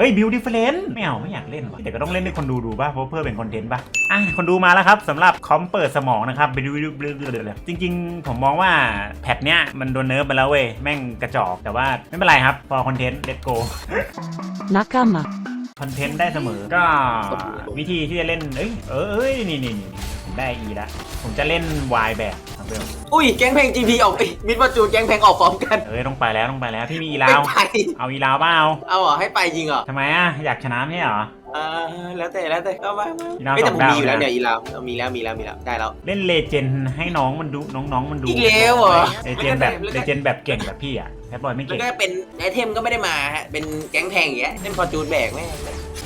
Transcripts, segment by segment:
เอ้ยบิวดิเฟเรนต์ไม่เอาไม่อยากเล่นว่ะแต่ก็ต้องเล่นให้คนดูดูป่ะเพราะเพื่อเป็นคอนเทนต์ป่ะอะคนดูมาแล้วครับสำหรับคอมเปิดสมองนะครับบิวจริง ๆ ผมมองว่าแพทเนี้ยมันโดนเนิร์ฟไปแล้วเว้ยแม่งกระจอกแต่ว่าไม่เป็นไรครับพอคอนเทนต์เลตโก仲間คอนเทนต์ได้เสมอ ก็วิธีที่จะเล่น เอ้ย เอ้ย นี่นี่นี่ผมได้อีละ ผมจะเล่นวายแบบ ครับเพื่อนอุ้ยแก๊งเพลง GP ออกไปมิดวาจูนแก๊งเพลงออกพร้อมกันเอ้ยต้องไปแล้วต้องไปแล้วพี่มีอีไม่ลาวไปเอาอีลาวเปล่าเอาเหรอให้ไปจริงเหรอทำไมอะอยากชนะไม่ใช่เหรอ เออแล้วแต่แล้วแต่เอามามาอีลาวไม่แต่สผอมงดาวมีอยู่แล้วนะ เนี่ยอีลาวเอามีแล้วมีแล้วมีแล้วได้แล้ว เล่นเลเจนด์ให้น้องมันดูน้องๆมันดูอีกแล้วเหรอเลเจนด์แบบเลเจนด์แบบเก่งแบบพี่อะแคทบอยไม่แล้วเก่งก็เป็นไอเทมก็ไม่ได้มาฮะเป็นแก๊งแพงอย่างเงี้ยเล่นฟอร์จูนแบกแม่ง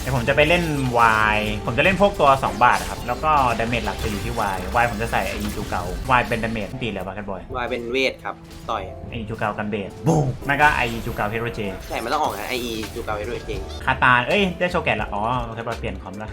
แต่ผมจะไปเล่นวายผมจะเล่นพวกตัว 2 บาทอะครับ แล้วก็ดาเมจหลักจะอยู่ที่วายวายผมจะใส่ไอจูเก่าวายเป็นดาเมจตีเลยป่ะแคทบอยวายเป็นเวทครับ ต่อย ไอจูเก่ากันเบสบูมแล้วก็ไอจูเก่าเฮโรเจใช่มันต้องออกนะไอจูเกาไว้ด้วยจริงคาตาเอ้ย ได้โชว์แกะละอ๋อแคทบอยเปลี่ยนคอมแล้ว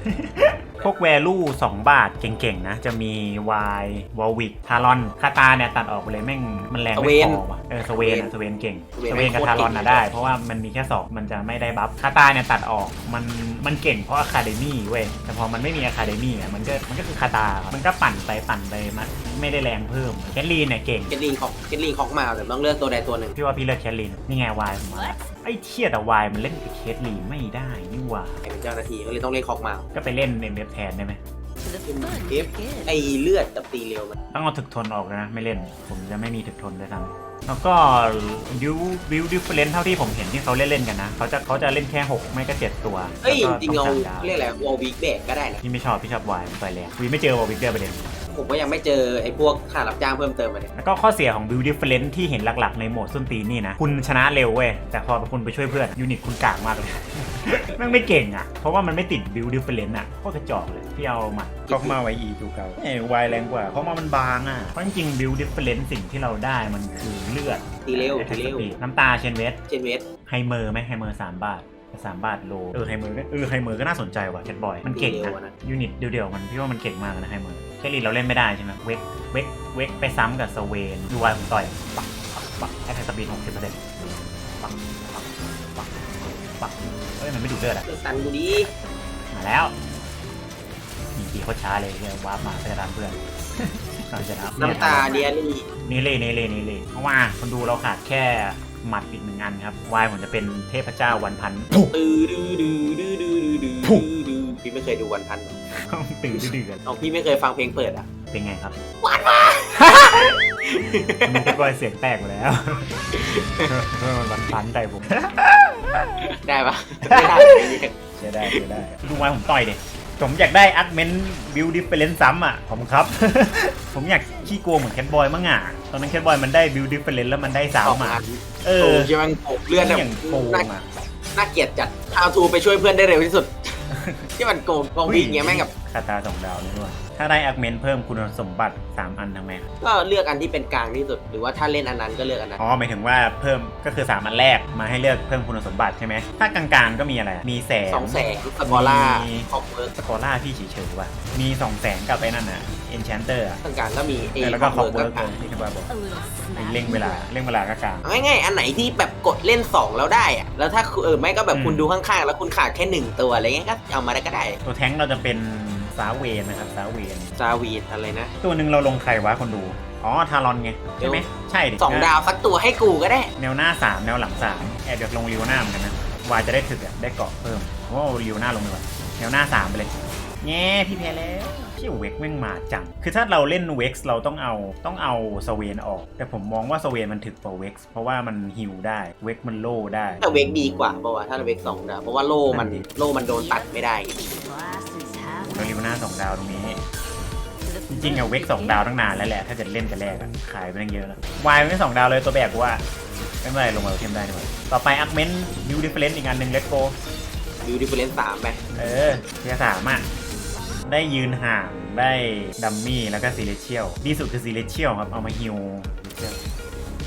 พวกแวลู2บาทเก่งๆนะ จะมีวายวอลวิกทารอนคาตาเนี่ยตัดออกไปเลยแม่งมันแรงไม่พอว่ะเออสเวนอะสเวนเก่งสเวนกับทารอนอะได้ เพราะว่ามันมีแค่สองมันจะไม่ได้บัฟคาตาเนี่ยตัดออกมันมันเก่งเพราะอะคาเดมี่เว้ย แต่พอมันไม่มีอะคาเดมี่อะมันก็มันก็คือคาตา มันก็ปั่นไปปั่นไปมันไม่ได้แรงเพิ่มแคทลีนเนี่ยเก่ง เกตลิงของเกตลิงของมาแต่ต้องเลือกตัวใดตัวหนึ่งพี่ว่าพี่เลือกแคทลีนนี่ไงวายผมมาละไอ้เทียแต่วายมันเล่นกับแคทลีนไม่ได้นี่หว่าใครเป็นเจ้าหน้าที่ก็เลยต้องเล่นของมาก็ไปเล่นเอ็มเอฟแทนได้ไหม The fun If- begins. ไอเลือดกับตีเร็วมันต้องเอาถึกทนออกนะ ไม่เล่น ผมจะไม่มีถึกทนด้วยซ้ำแล้วก็บิวบิวดิฟเฟรนเท่าที่ผมเห็นที่เขาเล่นเล่นๆกันนะ เขาจะเขาจะเล่นแค่6ไม่ก็7ตัวเฮ้ยแล้วก็จริงๆเอาต้องสมดาวเรียกอะไรวอลวิกแบกก็ได้นะพี่ไม่ชอบพี่ชอบวายมันต่อยแรงวีไม่เจอวอลวิกเดอร์ประเด็น ผมก็ยังไม่เจอไอ้พวกค่ารับจ้างเพิ่มเติมมาเนี่ยแล้วก็ข้อเสียของบิวดิฟเฟรนที่เห็นหลักๆ ในโหมดส้นตีนนี่นะ คุณชนะเร็วเว้ย แต่พอคุณไปช่วยเพื่อนยูนิตคุณกากมากเลย แม่งไม่เก่งอะ เพราะว่ามันไม่ติดบิวดิฟเฟรนอะโคตรกระจอกเลยพี่เอามา ก็มาไว้อีจูเก่าไอ้วายแรงกว่า เพราะว่ามันบางอะ เพราะจริงๆบิวดิฟเฟรนสิ่งที่เราได้มันคือเลือดตีเร็วตีเร็วน้ำตาเชนเวสเจนเวสไฮเมอร์ไหมไฮเมอร์สามบาทสามบาทโล เออไฮเมอร์ก็เออไฮเมอร์ก็น่าสนใจว่ะแคทบอย มันเก่งนะยูนิตเดียวๆมันพี่ว่ามันเก่งมากนะไฮเมอร์ แคทลีนเราเล่นไม่ได้ใช่ไหมเวกเวกเวกไปซ้ำกับสเวนดูวายผมต่อยปักปักปักให้ไทยสปีดหกสิบเปอร์เซ็นต์ปักปักปักปักเฮ้ยมันไม่ดูดเลือดอะเลือกตันกูดีมาแล้วนี่ทีโคตรช้าเลยเรียกวาปมาเพื่อตามเพื่อนนจะนับน้ำตาเดียรี่นี่เล่นี่เล่นี่เล่เพราะว่าคนดูเราขาดแค่หมัดอีกหนึ่งอันครับวายผมจะเป็นเทพเจ้าวันพันตื้ อดื้อดื้อดื้อดื้อดื้อดื้อปุ๊บดื้อพี่ไม่เคยดูวันพันหรอตื่นเดือดเอาพี่ไม่เคยฟังเพลงเปิดอะ เป็นไงครับหวานมามีเป็นบอยเสียงแตกหมดแล้วมันวันพันใจผม ได้ปะไม่ได้เลยเนี่ยใช่ได้ใช่ได้ดูวายผมต่อยดิผมอยากได้อักเมนบิวดิฟเฟลนซ้ำอะผมครับ ผมอยากขี้โกงเหมือนแคทบอยมั้งอะ ตอนนั้นแคทบอยมันได้บิวดิฟเฟลนแล้วมันได้สองซ้ำอะอันเอโอ้อใช่ไหมโอ้เลือดแบบอย่างโกงน่าอะน่าเกลียดจัดฮาวทูไปช่วยเพื่อนได้เร็วที่สุดที่มันโกงโกงวิ่งเงี้ยแม่งกับคาตาสองดาวนี่ด้วยถ้าได้อักเมนเพิ่มคุณสมบัติ 3 อันทำไมครับก็เลือกอันที่เป็นกลางที่สุด หรือว่าถ้าเล่นอันนั้นก็เลือกอันนั้นอ๋อหมายถึงว่าเพิ่มก็คือ 3 อันแรกมาให้เลือกเพิ่มคุณสมบัติใช่ไหมถ้ากลางๆก็มีอะไรมีแสงสองแสงสกอร่ามีคอมเวิร์กสกอร่าพี่เฉยๆว่ะมีสองแสงกับไอ้นั่นน่ะเอนแชนเตอร์กลางๆก็มีเอแล้วก็คคออมมเวิเวิร์ร์กกก็กลางที่คุณบอยบอก A little smack. เร่งเวลาเร่งเวลาก็กลางเอาง่ายๆอันไหนที่แบบกดเล่น 2 แล้วได้อะแล้วถ้าเออไม่ก็แบบอืมคุณดูข้างๆ แล้วคุณขาดแค่หนึ่งตัวอะไรเงี้ยก็เอามาได้ก็ได้ ตัวแท้งเราจะเป็นซาเวนนะครับซาเวนซาวีดอะไรนะ ตัวหนึ่งเราลงใครวะคนดู อ๋อ ทารอนไง ใช่ไหม ใช่ดิสองดาวสักตัวให้กูก็ได้ แนวหน้า 3 แนวหลัง 3 แอบอยากลงริวหน้าเหมือนกันนะ วายจะได้ถึกอะได้เกาะเพิ่มโอ้ริวหน้าลงเลยว่ะแนวหน้า 3 ไปเลยแง่พี่แพ้แล้ว พี่เวกแม่งมาจัง คือถ้าเราเล่นเวกเราต้องเอาต้องเอาสเวนออก แต่ผมมองว่าสเวนมันถึกกว่าเวกเพราะว่ามันฮิลได้เวกมันโล่ได้ แต่เวกดีกว่าเพราะว่าถ้าเวกสองดาวเพราะว่าโล่มันนั่นดิโล่มันโดนตัดไม่ได้ Glass is half แล้วริวหน้า2ดาวตรงนี้ to the จริงๆอะเวกสองดาวตั้งนานแล้วแหละถ้าจะเล่นแต่แรกอะขายไปตั้งเยอะแล้ววายไม่สองดาวเลยตัวแบกกูว่าไม่เป็นไรลงมาเทมได้ดีกว่าต่อไปอักเมนบิวดิเฟเรนต์อีกอันหนึ่งเลตโกยูดิฟเฟรนซ์สามไปเออเทียสามอะ ได้ยืนห่างได้ดัมมี่แล้วก็ซีเลเชียลดีสุดคือซีเลเชียลครับ เอามาฮิว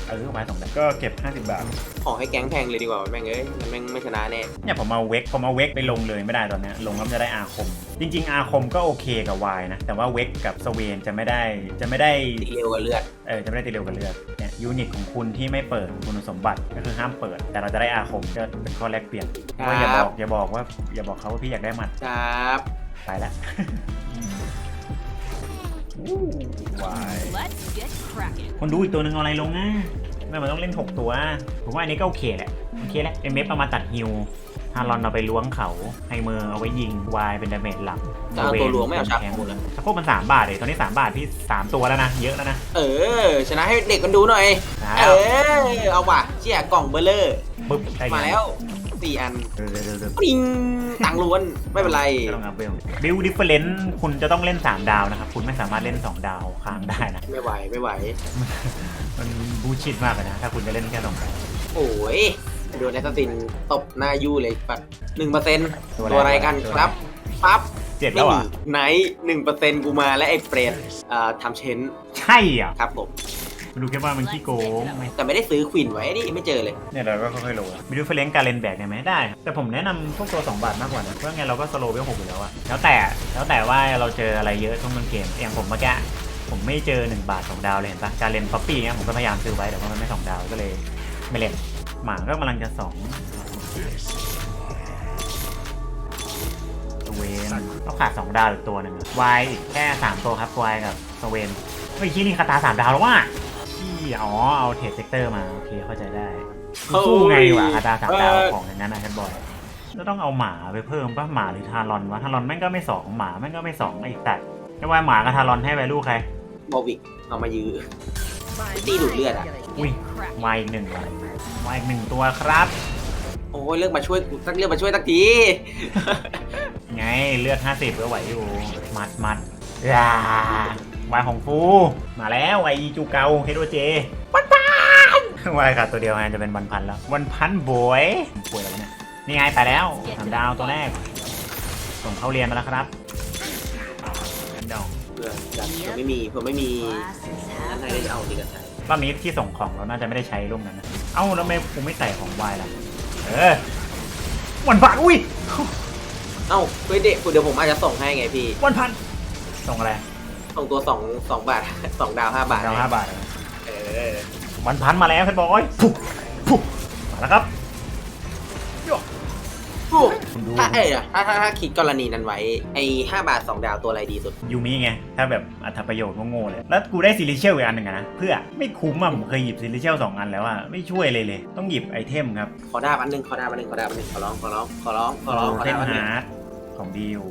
เออไม้สองแบบก็เก็บ 50 บาท ขอให้แก๊งแพงเลยดีกว่าแม่งเอ้ยมันแม่งไม่ชนะแน่เนี่ยผมเอาเวกผมเอาเวกไปลงเลยไม่ได้ตอนเนี้ยลงแล้วมันจะได้อาคม จริง ๆ อาคมก็โอเคกับวายนะ แต่ว่าเวกกับสเวนจะไม่ได้จะไม่ได้ตีเร็วกว่าเลือดเออจะไม่ได้ตีเร็วกับเลือดเนี่ยยูนิตของคุณที่ไม่เปิดคุณสมบัติก็คือห้ามเปิด แต่เราจะได้อาคมก็เป็นข้อแลกเปลี่ยนว่าอย่าบอกอย่าบอกว่าอย่าบอกเขาว่าพี่อยากได้หมัดครับ ไปแล้ววาย Let's get cracking. คนดูอีกตัวหนึ่งเอาอะไรลงอะไม่มันต้องเล่น 6 ตัว ผมว่าอันนี้ก็โอเคแหละ โอเคแหละเอ็มเอฟเอามาตัดฮิว ฮารอนเอาไปล้วงเขาไฮเมอร์เอาไว้ยิงวายเป็นดาเมจหลักจะเอาตัวหลวงไม่เอาชักแทงหมดเลยชักโครกมันสามบาทเลยตอนนี้สามบาทพี่สามตัวแล้วนะเยอะแล้วนะเออ ชนะให้เด็กมันดูหน่อยแล้เอวอเอาว่ะเชี่ยกล่องเบลเลอร์ปึ๊บได้ไงมาแล้วสี่อันเร็วเร็วเร็วเร็วปริงตังค์ล้วนไม่เป็นไรไม่ต้องอัพเวลบิลดิฟเฟอเรนซ์คุณจะต้องเล่น 3 ดาวนะครับ คุณไม่สามารถเล่น 2 ดาวค้างได้นะ ไม่ไหว ไม่ไหว มันบูชิดมากเลยนะ ถ้าคุณจะเล่นแค่สองดาวโอ้ย โดนแอสซัสซินตบหน้ายู่เลยปัดหนึ่งเปอร์เซ็นต์ตัวอะไรตัวอะไรกันครับปั๊บเจ็ดแล้วเหรอะไนท์หนึ่งเปอร์เซ็นต์กูมาและไอ้เปรตเอ่อทำเชนใช่อะครับผมดูแค่ว่ามันขี้โกงแต่ไม่ได้ซื้อควินไว้นี่ไม่เจอเลยเนี่ยเราก็ค่อยๆโหลดบิลดิฟเฟอเรนซ์การเล่นแบกเนี่ยไหมได้ครับแต่ผมแนะนำพวกตัว 2 บาทมากกว่านะเพราะไงเราก็สโลว์ไปหกอยู่แล้วอะแล้วแต่แล้วแต่ว่าเราเจออะไรเยอะช่วงต้นเกมอย่างผมเมื่อกี้ผมไม่เจอ 1 บาท 2 ดาวเลยเห็นปะการเล่นป๊อปปี้เนี่ยผมก็พยายามซื้อไว้แต่ว่ามันไม่ 2 ดาวก็เลยไม่เล่น หมาก็กำลังจะสองสเวนเขาขาด2ดาวอีกตัวหนึ่งวายอีกแค่3ตัวครับวายกับสเวนเฮ้ยที่นี่คาตา3ดาวแล้วว่ะที่อ๋อเอาเทรดเซกเตอร์มาโอเคเข้าใจได้สู้ไงวะคาตา3ดาวของอย่างนั้นนะแคทบอยจะต้องเอาหมาไปเพิ่มป่ะหมาหรือทารอนวะทารอนแม่งก็ไม่สองหมาแม่งก็ไม่สองไอ้แต่จะว่าหมากับทารอนให้ไปลูกใครบอวิกเอามายื้อ ตีดูดเลือดอะอุ้ย Cracking. มาอีกหนึ่งว่ะมาอีกหนึ่งตัวครับ โอ้ยเลือกมาช่วยกูสักเลือกมาช่วยสักทีไงเลือด50ก็ไหวอยู่ มัดมัดยาวายของฟู มาแล้วไอจูเกาเฮโรเจวันพันวายขาดตัวเดียวไงจะเป็นวันพันแล้ว วันพันบวยป่วยแล้วเนี่ยนี่ไงไปแล้วสามดาวตัวแรก ส่งเข้าเรียนมาแล้วครับเป็น ดองเผื่อแบบเผื่อไม่มีเผื่อไม่มี Glasses นั่น half ไงได้เอาดีกันใช่รอบนี้ที่ส่งของเราน่าจะไม่ได้ใช้ร่วมกันนะ เอ้าแล้วทำไมกูไม่ใส่ของวายล่ะ เออวันพันอุ้ยเอ้าเฮ้ยเด็กเดี๋ยวผมอาจจะส่งให้ไงพี่ วันพันส่งอะไรส่งตัวสองสองบาทสองดาวห้าบาทดาวห้าบาท เออวันพันมาแล้วเพชรบอยปุ๊บปุ๊บมาแล้วครับ ฟูคุณดูถ้าเอ้ยถ้าถ้าถ้าคิดกรณีนั้นไว้ ไอ้ห้าบาทสองดาวตัวอะไรดีสุด ยูมิไง ถ้าแบบอัตประโยชน์โง่ๆเลย แล้วกูได้ซิลิเชียลอีกอันหนึ่งอะนะ เพื่อไม่คุ้มอะผมเคยหยิบซิลิเชียลสองอันแล้วอะไม่ช่วยเลยเลย ต้องหยิบไอเทมครับขอดาบอันหนึ่งขอดาบอันหนึ่งขอดาบอันหนึ่งขอร้องขอร้องขอร้องขอร้องขอเทดามบอันหนึ่งฮาร์ดของดีอยู่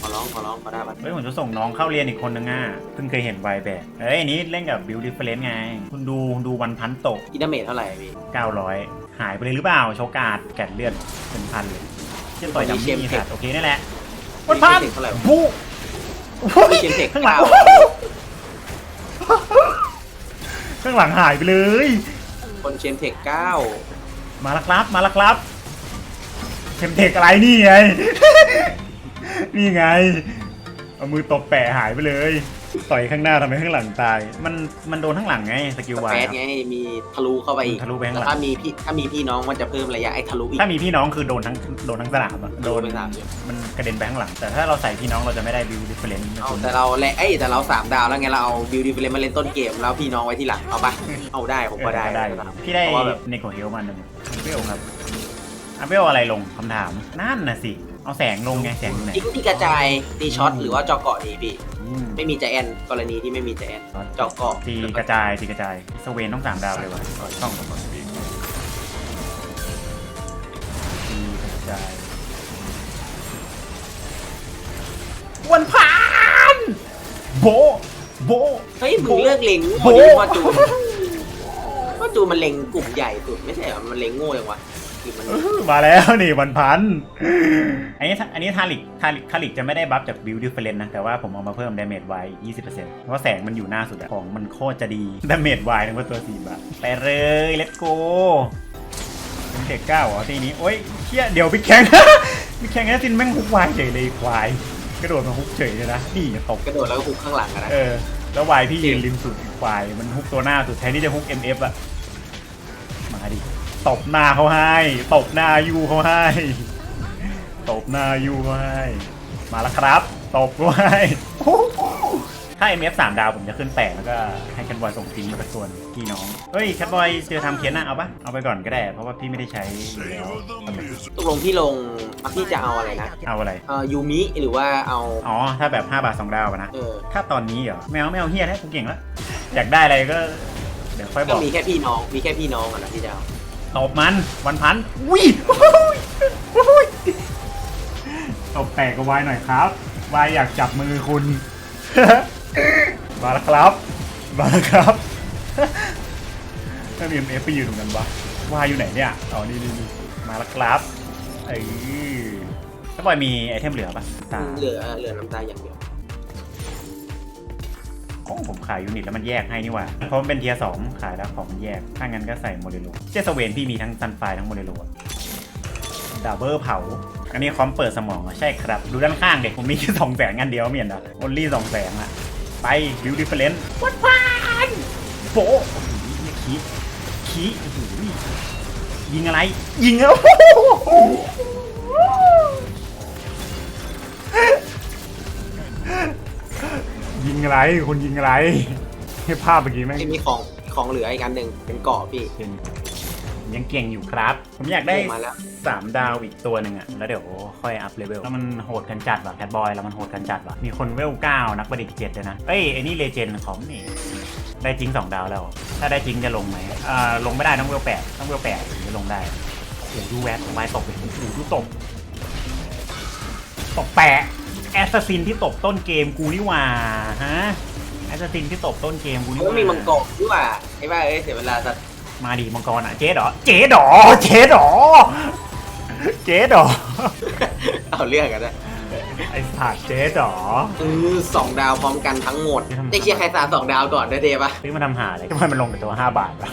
ขอร้องขอร้องขอดาบอันหนึ่งเฮ้ยผมจะส่งน้องเข้าเรียนอีกคนนึงอะเพิ่งเคยเห็นไวแบกเฮ้ยอันนี้เล่นกับบิวดิฟเฟลนไง คุณดูดูวันพันตกอิดาเมจเท่าไหร่พี่900หายไปเลยหรือเปล่าโชกาดแกดเลือดเป็นพันเลยเชี่ยต่อยดัมมี่สัตว์โอเคนั่นแหละวันพันเท่าไหร่ผู้มีเชมเทคข้างหลังเก้าข้างหลังหายไปเลย คนเชมเทคเก้ามาแล้วครับมาแล้วครับเข็มเทคอะไรนี่ไง นี่ไง เอามือตบแปะหายไปเลย ต่อยข้างหน้าทำให้ข้างหลังตาย มันมันโดนข้างหลังไงสกิลสวาเปยซไงมีทะลุเข้าไปอีกทะลุไปข้างหลังแล้วถ้ามีพี่ถ้ามีพี่น้องมันจะเพิ่มระยะไอ้ทะลุอีกถ้ามีพี่น้องคือโดนทั้งโดนทั้งสนามอะโดนไปสามเดือนมันกระเด็นไปข้างหลัง แต่ถ้าเราใส่พี่น้องเราจะไม่ได้บิวดิฟเฟลนซ์เอาแต่เราแหละเอ้ยแต่เราสามดาวแล้วไงเราเอาบิวดีเฟลนมาเล่นต้นเกมแล้วพี่น้องไว้ที่หลังเอาปะเอาได้ผมก็ได้ได้พี่ได้เพราะว่าแบบเนโกเฮลมาหนึ่งอัเบลครับอัเบลอะไรลงคำถามนั่นน่ะสิ เอาแสงลงไงแสงอยู่ไหนทิ้งที่กระจายตีช็อตหรือว่าเจอเกาะดีพี่อืมไม่มีใจแอนกรณีที่ไม่มีใจแอนเจาะเกาะตีกระจายตีกระจายสเวนต้องสามดาวเลยวะต้องตีกระจายวันพานโบะโบะเฮ้ยมึงเลือกเล็งโอ้โง่โหดิว่าจูนว่าจูนมันเล็งกลุ่มใหญ่สุดไม่ใช่เหรอมันเล็งโง่ยังวะ หรือมันมาแล้วนี่วันพัน อันนี้อันนี้ทาริกทาริกทาริกจะไม่ได้บัฟจากบิวดิฟเฟลนนะ แต่ว่าผมเอามาเพิ่มดาเมจไว้20%เพราะว่าแสงมันอยู่หน้าสุดอะของมันโคตรจะดีดาเมจไว้ทั้งว่าตัวสี่บาทไปเลยเลตโกเป็นเด็กเก้าเหรอทีนี้โอ้ยเชี่ยเดี๋ยวไปแข่งไปแข่งแอสซินแม่งฮุกวายเฉยเลยควาย กระโดดมาฮุกเฉยเลยนะนี่ตกกระโดดแล้วก็คุกข้างหลังอะนะเออแล้ววายพี่ยืนริมสุดควาย มันฮุกตัวหน้าสุดแทนที่จะฮุก MF อะมาดิ ตบหน้าเขาให้ตบหน้ายูเขาให้ตบหน้ายูเขาให้ มาแล้วครับตบเขาให้ทถ้า MF 3ดาวผมจะขึ้นแปดแล้วก็ให้แคทบอยส่งทิ้งมาสักส่วนพี่น้อง เฮ้ยแคทบอยเจอทำเคียนนะเอาปะเอาไปก่อนก็ได้เพราะว่าพี่ไม่ได้ใช้อยู่แล้วตกลงพี่ลงอะพี่จะเอาอะไรนะ เอาอะไรเอ่อยูมิหรือว่าเอา อ๋อ ถ้าแบบ 5 บาท 2 ดาวอะนะเออถ้าตอนนี้เหรอไม่เอาไม่เอาเฮียแล้วกูเก่งแล้ว อยากได้อะไรก็ เดี๋ยวค่อยบก็อก มีแค่พี่น้อง มีแค่พี่น้องอะนะพี่จะเอา ตบมันวันพันอุ้ยอุ้ยตบแตกกับวายหน่อยครับ วายอยากจับมือคุณ มาแล้วครับ มาแล้วครับถ้ามีเอฟไปยืนตรงนั้นวะวายอยู่ไหนเนี่ยอ๋อนี่นี่นี่มาแล้วครับเอ้ยถ้าบอยมีไอเทมเหลือปะตาเหลือเหลือน้ำตาอย่างเดียวโอ้ผมขายยูนิตแล้วมันแยกให้นี่หว่า เพราะมันเป็นเทียสองขายแล้วของมันแยก ถ้างั้นก็ใส่โมเดโลเจสเวนพี่มีทั้งซันไฟทั้งโมเดโลดับเบิลเผา อันนี้คอมเปิดสมองใช่ครับ ดูด้านข้างเด็กผมมีแค่สองแสงอันเดียวไม่เห็นเหรอโอลี่สองแสงอะไปบิวดิเฟเรนต์วัดพานโบนี่ขี้ขี้ยิงอะไร ยิงแล้ว งอะไรคนยิงอะไร ให้ภาพเมื่อกี้แม่งที่มีของของเหลืออีกอันหนึ่งเป็นเกาะพี่เป็นยังเก่งอยู่ครับ ผมอยากได้ลงมาแล้วสามดาวอีกตัวหนึ่งอะแล้วเดี๋ยวค่อยอัพเลเวล แล้วมันโหดกันจัดว่ะแคทบอย แล้วมันโหดกันจัดว่ะ มีคนเวลเก้านักประดิษฐ์เจ็ดเลยนะ เอ้ยไอ้นี่เลเจนด์ของนี่ ได้จริงสองดาวแล้ว ถ้าได้จริงจะลงไหมอ่าลงไม่ได้ต้องเวลแปดต้องเวลแปดถึงจะลงได้ โอ้โหดูแวดไม้ตบเลยโอ้โหดูตบตบแปะ แอสซัสซินที่ตบต้นเกมกูนี่หว่าฮะแอสซัสซินที่ตบต้นเกมกูนี่หก็ว่ามีมังกรด้วยว่ะไอ้บ้าเอ้ยเสียเวลาสัตว์มาดีมังกรอะเจ๊ดอเจ๊ดอเจ๊ดอเจ๊ดอเอาเรื่องกันนะไอ้สัตว์เจ๊ดออือสองดาวพร้อมกันทั้งหมดไม่ทำได้เคลียร์ใครสามสองดาวก่อนด้วยเดปะซื้อมาทำหาอะไรทำไมมันลงแต่ตัว 5 บาทวะ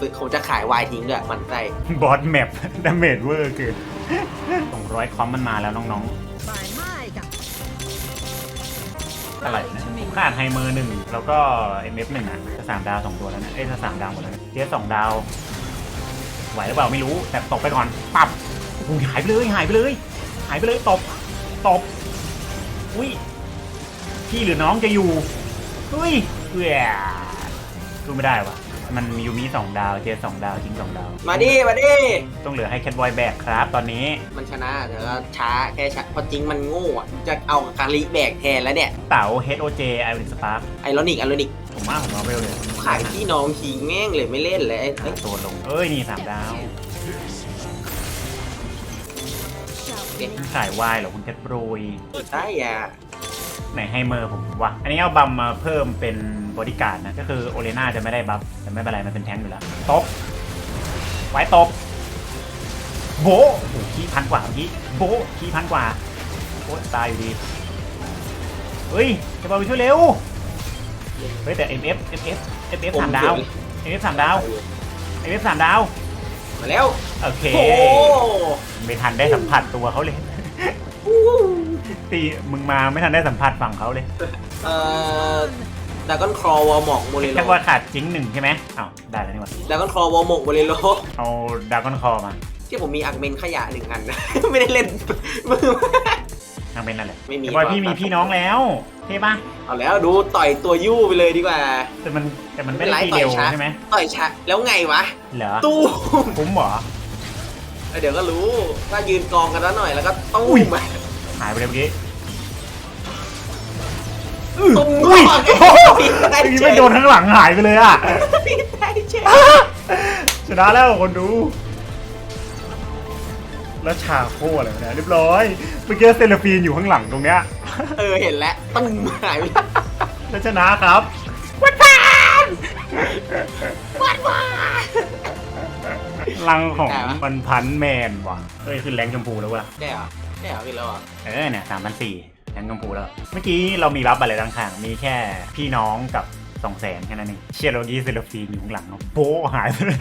ซื้อเขาจะขายวายทิ้งด้วยมันไส้บอสแมปดาเมจเวอร์เกินสองร้อยคอมมันมาแล้วน้อง By my god. ๆ อะไรนาดไฮเมอร์หนึ่งแล้วก็เอ็มเอฟหนึ่งอะจะสามดาวสองตัวแล้วนะเอ้ยจะสามดาวหมดแล้วเจ๊สองดาวไหวหรือเปล่าไม่รู้แต่ตกไปก่อนปับโอ้โหายไปเลยหายไปเลย หายไปเลยตบตบอุ้ยพี่หรือน้องจะอยู่อุ้ยเอือสู้ไม่ได้วะ มันมียูมิสองดาวเจสองดาวจริงสองดาว มาดิมาดิต้องเหลือให้แคทบอยแบกครับตอนนี้ มันชนะแต่ก็ช้าแค่ช้าเพราะจริงมันโง่อะจะเอาคาริแบกแทนแล้วเนี่ยเต๋า HOJ ไอวินสปาร์ไอรอนิกไอรอนิกผมว่าผมเอาไปเลยขายพี่น้องทิ้งแม่งเลยไม่เล่นเลยเอ้ยตัวลง เอ้ยนี่สามดาว Shall สายวายเหรอคุณแคทบรยใช่อะไหนให้เมอร์ผมวะอันนี้เอาบัมมาเพิ่มเป็น บริการดนะ ก็คือโอเลน่าจะไม่ได้บัฟแต่ไม่เป็นไรมันเป็นแท้งอยู่แล้วตบไว้ตบโบะโอ้โหขี้พันกว่าเมื่อกี้โบะขี้พันกว่าโอ้ตายอยู่ดีเฮ้ยจะบอลไปช่วยเร็วเฮ้ยแต่ MF MF MF สามดาว MF สามดาว MF สามดาวมาแล้วโอเคโอ้ไม่ทันได้สัมผัสตัวเขาเลยตีมึงมาไม่ทันได้สัมผัสฝั่งเขาเลยเอ่อ ดากอนครอวอลหมอกโมเรโลแค่ว่าขาดจิงหนึ่งใช่ไหมอ้าวได้แล้วนี่หว่าดากอนครอวอลหมอกโมเรโลเอาดากอนคอมาที่ผมมีอักเมนขยะหนึ่งอัน ไม่ได้เล่นมือ ทางเป็นนั่นแหละไม่มีแต่บอยพี่มีพี่น้องแล้วเท่ปะเอาแล้วดูต่อยตัวยู่ไปเลยดีกว่า แต่มันแต่มันไม่ไม่ได้เป็นไรทีเดียวต่อยช้า ใช่ไหมต่อยชะแล้วไงวะ เหรอตู้มคุ้มเหรอเดี๋ยวก็รู้ว่ายืนกองกันแล้วหน่อยแล้วก็ตู้อุ้ยมหายไปเลยเมื่อกี้ ตุ้มอุ้ยก่อนโอ้โหได้เมื่อกี้เฉไม่ยโดนข้างหลังหายไปเลยอะได้เฉยชนะแล้วคนดู แล้วฉากโคอะไรวะเนี่ยเรียบร้อยเมื่อกี้เซเลฟีนอยู่ข้างหลังตรงเนี้ย เออเห็นแล้วตุ้มหายไปแล้วชนะครับวัดพานวัดพานลังของมันพันแมนว่ะเอ้ยขึ้นแรงชมพูแล้วว่ะได้เหรอได้เหรอพี่เรอะ เออเนี่ยสามพันสี่ ทั้งชมพูแล้ว เมื่อกี้เรามีรับอะไรต่างๆ มีแค่พี่น้องกับสองแสนแค่นั้นเองเชียร์โรกี้เซลฟีนอยู่ข้างหลังโป้หายไปเลย